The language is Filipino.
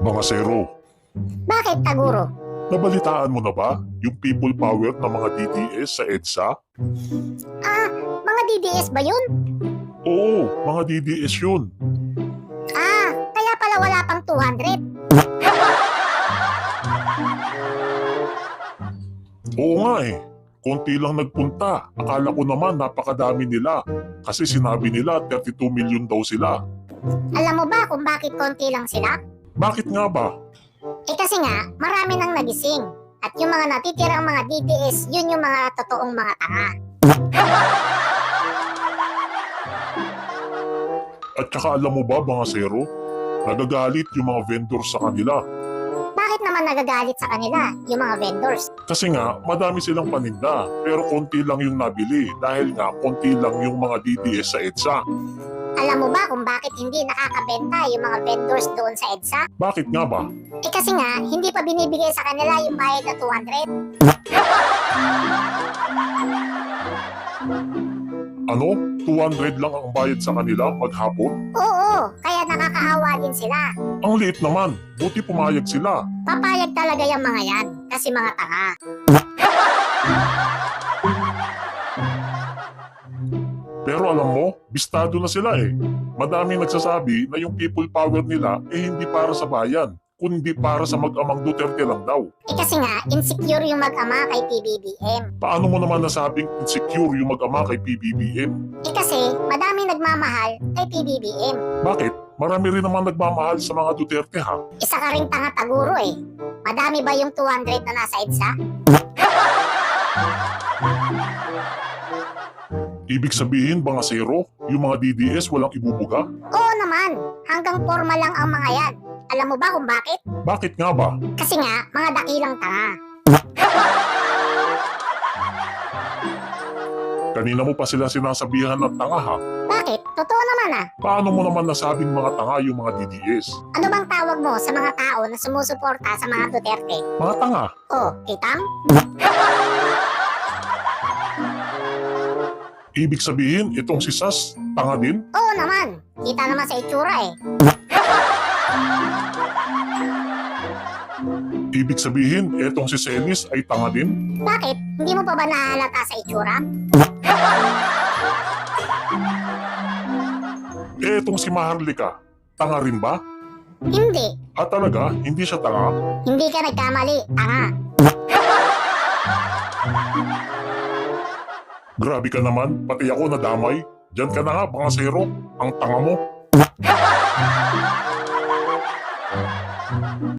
Mga Zero, Bakit, Taguro? nabalitaan mo na ba yung people power ng mga DDS sa EDSA? Ah, mga DDS ba yun? Oo, mga DDS yun. Ah, kaya pala wala pang 200. Oo nga eh. Konti lang nagpunta. Akala ko naman napakadami nila. Kasi sinabi nila 32 million daw sila. Alam mo ba kung bakit konti lang sila? Bakit nga ba? Eh kasi nga, marami nang nagising. At yung mga natitirang mga DDS, yun yung mga totoong mga tanga. At saka alam mo ba mga Zero? Nagagalit yung mga vendors sa kanila. Bakit naman nagagalit sa kanila, yung mga vendors? Kasi nga, madami silang paninda. Pero konti lang yung nabili. Dahil nga, konti lang yung mga DDS sa EDSA. Alam mo ba kung bakit hindi nakakabenta yung mga vendors doon sa EDSA? Bakit nga ba? Eh kasi nga, hindi pa binibigay sa kanila yung bayad na 200. Ano? 200 lang ang bayad sa kanila maghapon? Oo, kaya nakakaawa din sila. Ang liit naman. Buti pumayag sila. Papayag talaga yung mga yan, kasi mga tanga. Pero alam mo, bistado na sila eh. Madaming nagsasabi na yung people power nila eh hindi para sa bayan, kundi para sa mag-amang Duterte lang daw. Eh kasi nga, insecure yung mag-ama kay PBBM. Paano mo naman nasabing insecure yung mag-ama kay PBBM? Eh kasi, madami nagmamahal kay PBBM. Bakit? Marami rin naman nagmamahal sa mga Duterte ha. Isa ka ring tanga taguro eh. Madami ba yung 200 na nasa EDSA? Ibig sabihin ba nga zero, yung mga DDS walang ibubuga? Oo naman, hanggang forma lang ang mga yan. Alam mo ba kung bakit? Bakit nga ba? Kasi nga, mga dakilang tanga. Kanina mo pa sila sinasabihan ng tanga ha. Bakit? Totoo naman ah. Paano mo naman nasabing mga tanga yung mga DDS? Ano bang tawag mo sa mga tao na sumusuporta sa mga Duterte? Mga tanga. Oh, kitam? Ibig sabihin, itong si Sas, tanga din? Oo naman. Kita naman sa itsura eh. Ibig sabihin, itong si Celis ay tanga din? Bakit? Hindi mo pa ba nahalata sa itsura? Eh, itong si Maharlika, tanga rin ba? Hindi. At talaga, hindi siya tanga? Hindi ka nagkamali. Tanga. Grabe ka naman, pati ako nadamay. Diyan ka na nga, mga zero. Ang tanga mo.